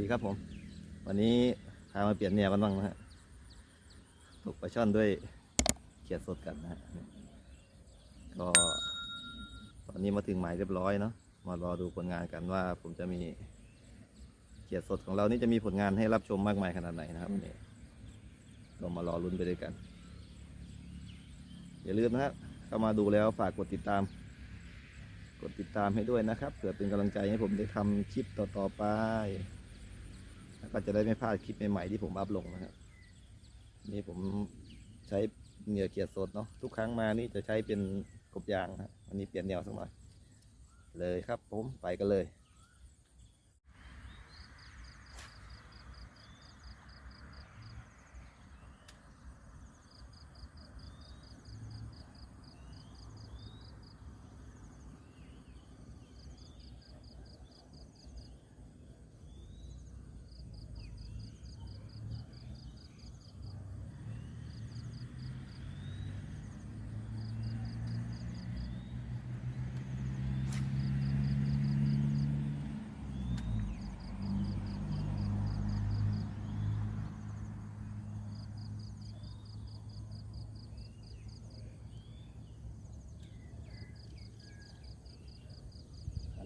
ดีครับผม วันนี้พามาเปลี่ยนแนวกันบ้างนะฮะตกปลาช่อนด้วยเขียดสดกันนะฮะก็ตอนนี้มาถึงหมายเรียบร้อยเนาะมารอดูผลงานกันว่า ผมจะมีเขียดสดของเรานี่จะมีผลงานให้รับชมมากมายขนาดไหนนะครับวันนี้เรามารอลุ้นไปด้วยกัน อย่าลืมนะครับเข้ามาดูแล้วฝากกดติดตามกดติดตามให้ด้วยนะครับเพื่อเป็นกำลังใจให้ผมได้ทำคลิปต่อ ๆ ไปแล้ว ก็จะได้ไม่พลาดคลิปใหม่ๆที่ผมอัพลงนะครับ นี่ผมใช้เหนือเกียร์สดเนาะทุกครั้งมานี่จะใช้เป็นกบยางนะครับวันนี้เปลี่ยนแนวสักหน่อยเลยครับผมไปกันเลย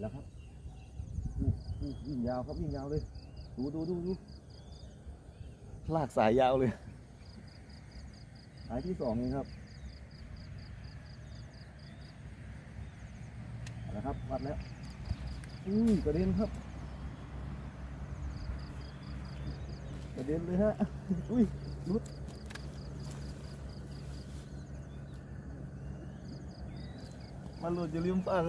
แล้วครับวิ่งยาวครับวิ่งยาวเลย ดูดูดูดูลากสายยาวเลย สายที่สองเองครับเอาละครับวัดแล้วอุ้ยกระเด็นครับกระเด็นเลยฮะอุ้ยรุดมันหลุดอย่าลืมฟัง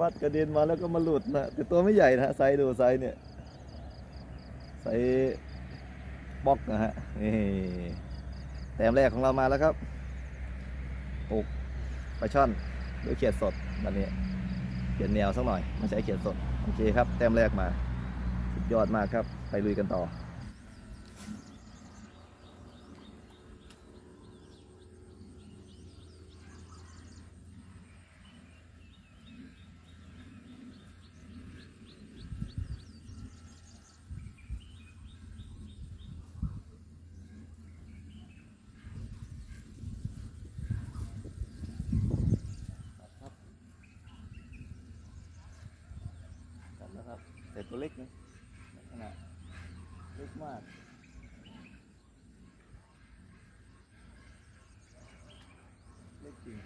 วัดกระเด็นมาแล้วก็มาหลุดนะแต่ตัวไม่ใหญ่นะไซดูไซเนี่ยไซบล็อกนะฮะนี่แต้มแรกของเรามาแล้วครับปลูกปลาช่อนด้วยเขียดสดวันนี้เขียนแนวสักหน่อยมาใช้เขียดสดโอเคครับแต้มแรกมาสุดยอดมากครับ ไปลุยกันต่อ ครับจับแล้วครับแตัวเล็กนะขนาดเล็กมาก เล็กจริง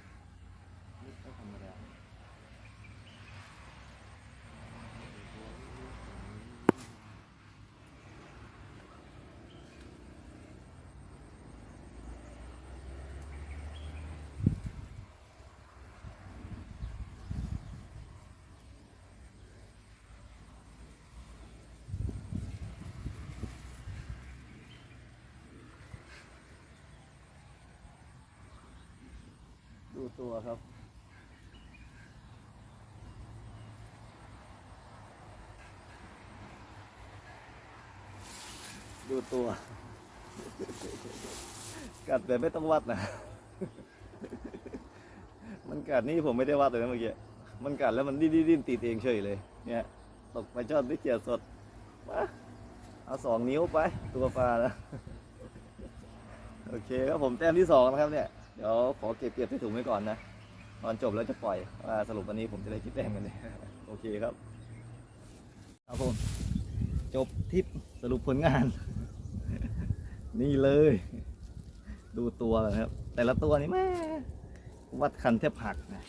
เล็กไม่ธรรมดาดู ตัวครับดูตัว กัดแบบไม่ต้องวัดนะ มันกัดนี่ผมไม่ได้วัดเลยนะเมื่อกี้ มันกัดแล้วมันดิ้นดิ้นดิ้นติดเองเฉยเลย เนี่ย ตกไปจอดด้วยเกียร์สดมาเอาสองนิ้วไป ตัวปลานะ โอเคครับผมแต้มที่สองนะครับเนี่ย เดี๋ยวขอเก็บเก็บใส่ถุงไว้ก่อนนะ ตอนจบแล้วจะปล่อยว่าสรุปวันนี้ผมจะได้คิดแต้มกันเนี่ยโอเคครับ ครับผม จบทริปสรุปผลงาน นี่เลย ดูตัวนะครับ แต่ละตัวนี่แม่วัดคันแทบหักนะ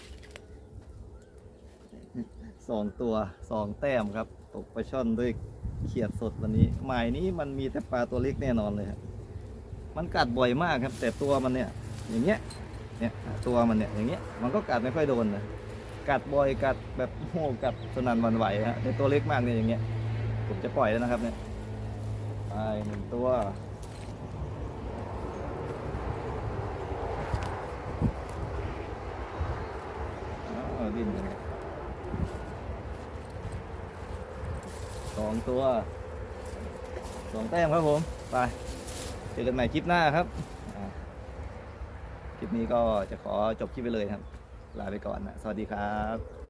สองตัวสองแต้มครับ ตกปลาช่อนด้วยเขียดสดวันนี้ หมายนี้มันมีแต่ปลาตัวเล็กแน่นอนเลยครับมันกัดบ่อยมากครับ แต่ตัวมันเนี่ย อย่างเงี้ยเนี่ยตัวมันเนี่ยอย่างเงี้ยมันก็กัดไม่ค่อยโดนนะกัดบ่อยกัดแบบโหกัดสนั่นวันไหวฮะแต่ตัวเล็กมากเนี่ยอย่างเงี้ยผมจะปล่อยแล้วนะครับเนี่ยไปหนึ่งตัวอ๋อดิ้นกันเนี่ยสองตัวสองแต้มครับผม ไป เจอกันใหม่คลิปหน้าครับ คลิปนี้ก็จะขอจบคลิปไปเลยครับ ลาไปก่อนนะสวัสดีครับ